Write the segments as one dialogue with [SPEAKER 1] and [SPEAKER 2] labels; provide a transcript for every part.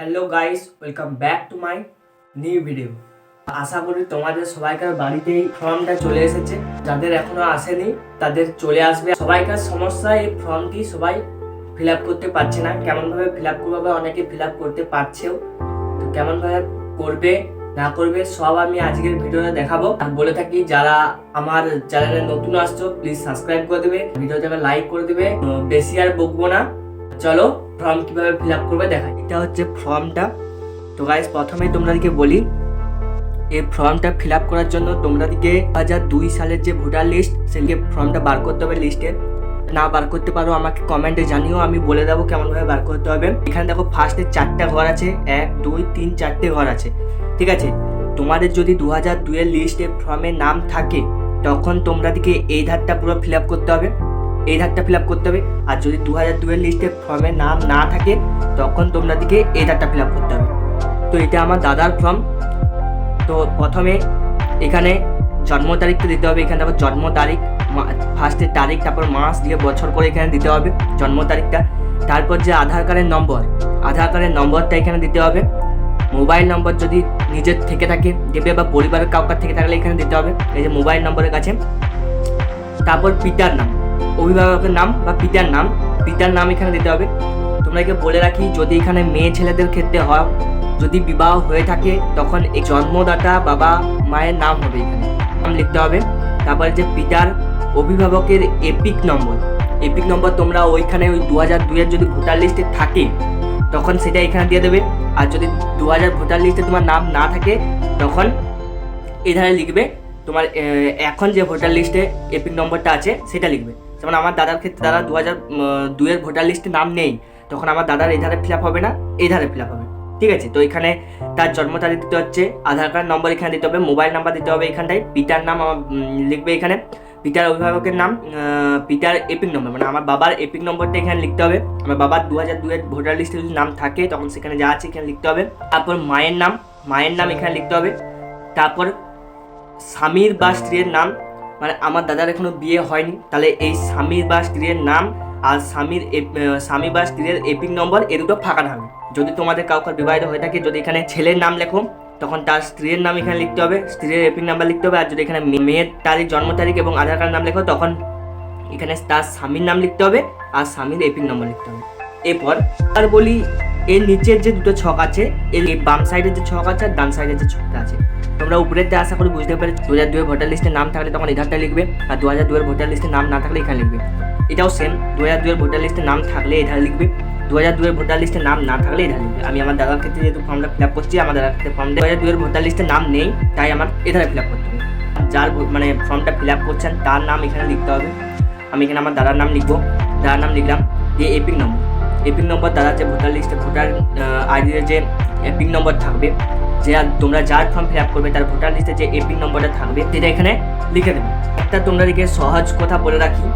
[SPEAKER 1] Hello guys welcome back to my new video আশা করি তোমাদের সবাইকার বাড়িতেই ফর্মটা চলে এসেছে। যাদের এখনও আসেনি, তাদের চলে আসবে। সবাইকার সমস্যা, এই ফর্মটি সবাই ফিল আপ করতে পারছে না। কেমনভাবে ফিল আপ করবে অনেকে ফিল আপ করতে পারছেও। তো কেমনভাবে করবে, না করবে, সব আমি আজকের ভিডিওতে দেখাবো। আর বলে থাকি, যারা আমার চ্যানেলে নতুন আসছো প্লিজ সাবস্ক্রাইব করে দেবে। ভিডিওটাকে লাইক করে দেবে। বেশি আর বকবো না। চলো ফর্ম কীভাবে ফিল আপ করবে দেখাই। এটা হচ্ছে ফর্মটা। তো গাইজ প্রথমেই তোমাদেরকে বলি, এই ফর্মটা ফিল আপ করার জন্য তোমাদেরকে হাজার দুই সালের যে ভোটার লিস্ট সেদিকে ফর্মটা বার করতে হবে লিস্টে না বার করতে পারো, আমাকে কমেন্টে জানিও, আমি বলে দেবো কেমনভাবে বার করতে হবে। এখানে দেখো ফার্স্টে চারটা ঘর আছে। এক, দুই, তিন, চারটে ঘর আছে। ঠিক আছে? তোমাদের যদি দু হাজার দুইয়ের লিস্টে ফর্মে নাম থাকে, তখন তোমরাদিকে এই ধারটা পুরো ফিল আপ করতে হবে। এই ধারটা ফিল আপ করতে হবে। আর যদি দু হাজার দুইয়ের লিস্টে ফর্মে নাম না থাকে, তখন তোমরাদিকে এই ধারটা ফিল আপ করতে হবে। তো এটা আমার দাদার ফর্ম তো প্রথমে এখানে জন্ম তারিখটা দিতে হবে, এখানে দেখো জন্ম তারিখ ফার্স্টের তারিখ, তারপর মাস, দিয়ে বছর করে এখানে দিতে হবে জন্ম তারিখটা। তারপর যে আধার কার্ডের নম্বর আধার কার্ডের নম্বরটা এখানে দিতে হবে। মোবাইল নম্বর যদি নিজের থেকে থাকে, দেবে বা পরিবারের কাউকার থেকে থাকলে এখানে দিতে হবে, এই যে মোবাইল নম্বরের কাছে। তারপর পিতার নাম। অভিভাবকের নাম বা পিতার নাম পিতার নাম এখানে দিতে হবে। তোমরা একে বলে রাখি, যদি এখানে মেয়ে ছেলেদের ক্ষেত্রে হয়, যদি বিবাহ হয়ে থাকে, তখন এই জন্মদাতা বাবা মায়ের নাম হবে এখানে। নাম লিখতে হবে। তারপরে যে পিতার অভিভাবকের এপিক নম্বর। এপিক নম্বর তোমরা ওইখানে ওই দু হাজার দুইয়ের যদি ভোটার লিস্টে থাকে, তখন সেটা এখানে দিয়ে দেবে। আর যদি দু হাজার ভোটার লিস্টে তোমার নাম না থাকে, তখন এধারে লিখবে, তোমার এখন যে ভোটার লিস্টে এপিক নম্বরটা আছে, সেটা লিখবে। যেমন আমার দাদার ক্ষেত্রে দাদা দু হাজার দুইয়ের ভোটার লিস্টে নাম নেই তখন আমার দাদার এই ধারে ফিল আপ হবে না এই ধারে ফিল আপ হবে। ঠিক আছে? তো এখানে তার জন্ম তারিখ দিতে হচ্ছে আধার কার্ড নম্বর এখানে দিতে হবে মোবাইল নাম্বার দিতে হবে এখানটায় পিতার নাম আমার, লিখবে এখানে পিতার অভিভাবকের নাম পিতার এপিক নম্বর মানে আমার বাবার এপিক নম্বরটা এখানে লিখতে হবে। আমার বাবার দু হাজার দুয়ের ভোটার লিস্টে যদি নাম থাকে তখন সেখানে যা আছে এখানে লিখতে হবে। তারপর মায়ের নাম মায়ের নাম এখানে লিখতে হবে। তারপর স্বামীর বা স্ত্রীর নাম মানে আমার দাদার এখনও বিয়ে হয়নি। তাহলে এই স্বামীর বা স্ত্রীর নাম আর স্বামীর এপ- স্বামী বা স্ত্রীর এপিক নম্বর এ দুটো ফাঁকা থাকবে। যদি তোমাদের কাউকে বিবাহিত হয়ে থাকে, যদি এখানে ছেলের নাম লেখো, তখন তার স্ত্রীর নাম এখানে লিখতে হবে, স্ত্রীর এপিক নাম্বার লিখতে হবে, আর যদি এখানে মেয়ের তারিখ, জন্ম তারিখ এবং আধার কার্ড নাম লেখো, তখন এখানে তার স্বামীর নাম লিখতে হবে আর স্বামীর এপিক নম্বর লিখতে হবে। এরপর আর বলি, এর নিচের যে দুটো ছক আছে, এর বাম সাইডের যে ছক আছে আর ডান সাইডের যে ছকটা আছে। তোমরা উপরের দিয়ে আশা করি বুঝতে পারি দু হাজার দুয়ের ভোটার লিস্টে নাম থাকলে তখন এধারটা লিখবে আর দু হাজার দুয়ের ভোটার লিস্টে নাম না থাকলে এখানে লিখবে। এটাও সেম দু হাজার দুয়ের ভোটার লিস্টে নাম থাকলে এধারে লিখবে দু হাজার দুয়ের ভোটার লিস্টে নাম না থাকলে এধারে লিখবে। আমি আমার দাদার ক্ষেত্রে যেহেতু ফর্মটা ফিল আপ করছি, আমার দাদার ক্ষেত্রে ফর্মটা দু হাজার দুয়ের ভোটার লিস্টে নাম নেই, তাই আমার এধারে ফিল আপ করতে হবে। যার মানে ফর্মটা ফিল আপ করছেন, তার নাম এখানে লিখতে হবে। আমি এখানে আমার দাদার নাম লিখব। দাদার নাম লিখলাম দিয়ে এপিক নম্বর এপিক নম্বর দাদার যে ভোটার লিস্টে ভোটার আইডির যে এপিক নম্বর থাকবে যে তোমরা যার ফর্ম ফিল আপ করবে, তার ভোটার লিস্টে যে এপিক নম্বরটা থাকবে, সেটা এখানে লিখে দেবে। একটা তোমাদেরকে সহজ কথা বলে রাখি,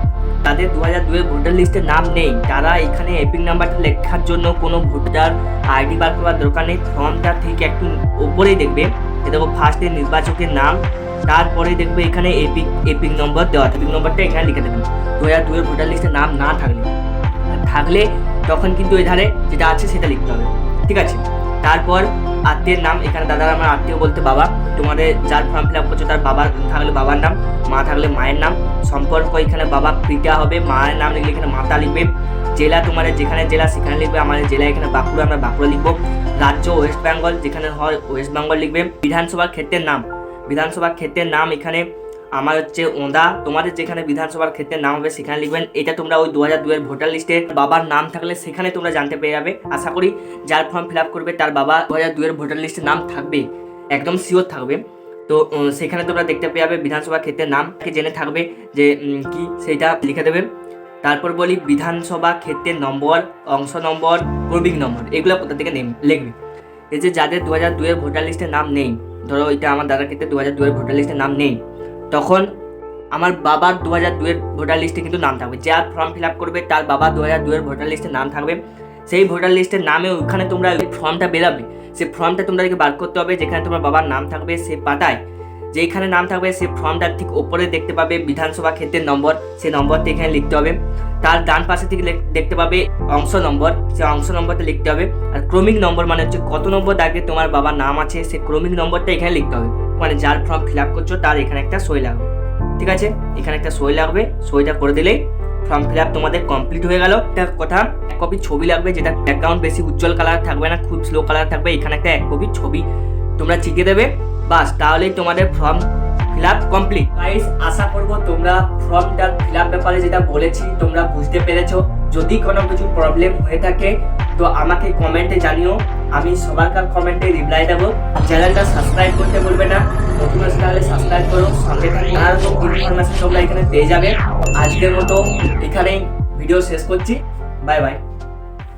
[SPEAKER 1] তাদের দু হাজার দুয়ের ভোটার লিস্টে নাম নেই। তারা এখানে এপিক নাম্বারটা লেখার জন্য কোনো ভোটার আইডি বার করার দরকার নেই। ফর্মটা ঠিক একটু ওপরেই দেখবে দেখো ফার্স্টে নির্বাচকের নাম, তারপরে দেখবে এখানে এপিক এপিক নম্বর দেওয়া এপিক নম্বরটা এখানে লিখে দেবেন দু হাজার দুয়ের ভোটার লিস্টে নাম না থাকলে থাকলে তখন কিন্তু এধারে যেটা আছে সেটা লিখতে হবে। ঠিক আছে? তারপর আত্মীয়ের নাম, এখানে দাদার আমার আত্মীয় বলতে বাবা। তোমাদের যার ফর্ম ফিল আপ করছ, তার বাবার থাকলে বাবার নাম, মা থাকলে মায়ের নাম। সম্পর্ক এখানে বাবা পিতা হবে, মায়ের নাম লিখলে এখানে মাতা লিখবে। জেলা তোমাদের যেখানে জেলা, সেখানে লিখবে। আমাদের জেলা এখানে বাঁকুড়া, আমরা বাঁকুড়া লিখব। রাজ্য ওয়েস্ট বেঙ্গল, যেখানে হয় ওয়েস্ট বেঙ্গল লিখবে। বিধানসভা ক্ষেত্রের নাম, বিধানসভা ক্ষেত্রের নাম এখানে আমার হচ্ছে ওঁদা। তোমাদের যেখানে বিধানসভার ক্ষেত্রে নাম হবে, সেখানে লিখবেন, এটা তোমরা ওই দু হাজার দুয়ের ভোটার লিস্টে বাবার নাম থাকলে সেখানে তোমরা জানতে পেরে যাবে। আশা করি যার ফর্ম ফিল আপ করবে, তার বাবা দু হাজার দুয়ের ভোটার লিস্টে নাম থাকবে, একদম শিওর থাকবে। তো সেখানে তোমরা দেখতে পেয়ে যাবে বিধানসভা ক্ষেত্রের নাম জেনে থাকবে যে কি সেইটা লিখে দেবে। তারপর বলি, বিধানসভা ক্ষেত্রের নম্বর, অংশ নম্বর প্রবীণ নম্বর, এগুলো কোথা থেকে নেম, লিখবে? এই যে যাদের দু হাজার দুয়ের ভোটার লিস্টে নাম নেই, ধরো এটা আমার দাদার ক্ষেত্রে দু হাজার দুয়ের ভোটার লিস্টে নাম নেই তখন আমার বাবার দু হাজার দুয়ের ভোটার লিস্টে কিন্তু নাম থাকবে। যার ফর্ম ফিল আপ করবে, তার বাবা দু হাজার দুয়ের ভোটার লিস্টে নাম থাকবে। সেই ভোটার লিস্টের নামে ওখানে তোমরা ওই ফর্মটা বেরাবে। সেই ফর্মটা তোমাদেরকে বার করতে হবে, যেখানে তোমার বাবার নাম থাকবে, সেই পাতায়। যেখানে নাম থাকবে, সেই ফর্মটার ঠিক ওপরে দেখতে পাবে বিধানসভা ক্ষেত্রের নম্বর। সেই নম্বরটা এখানে লিখতে হবে। তার ডান পাশে থেকে দেখতে পাবে অংশ নম্বর। সেই অংশ নম্বরটা লিখতে হবে। আর ক্রমিক নম্বর মানে হচ্ছে কত নম্বর দাগে তোমার বাবার নাম আছে, সেই ক্রমিক নম্বরটা এখানে লিখতে হবে। মানে যার ফর্ম ফিল আপ করছ, তার এখানে একটা সই লাগবে। ঠিক আছে? এখানে একটা সই লাগবে। সইটা করে দিলেই ফর্ম ফিল আপ তোমাদের কমপ্লিট হয়ে গেল। একটা কথা, এক কপি ছবি লাগবে যেটা ব্যাকগ্রাউন্ড বেশি উজ্জ্বল কালার থাকবে না, খুব স্লো কালার থাকবে। এখানে একটা এক কপি ছবি তোমরা চিকে দেবে। বাস, তাহলেই তোমাদের form fill up complete guys আশা করব তোমরা ফর্মটার ফিল আপ ব্যাপারে যেটা বলেছি, তোমরা বুঝতে পেরেছ। যদি কোনো কিছু প্রবলেম হয়ে থাকে, তো আমাকে কমেন্টে জানিও। আমি সবারকার কমেন্টে রিপ্লাই দেবো চ্যানেলটা সাবস্ক্রাইব করতে বলবে না। নতুন চ্যানেলে সাবস্ক্রাইব করো। সঙ্গে আর ইনফরমেশন তোমরা এখানে পেয়ে যাবে। আজকের মতো এখানেই ভিডিও শেষ করছি। Bye bye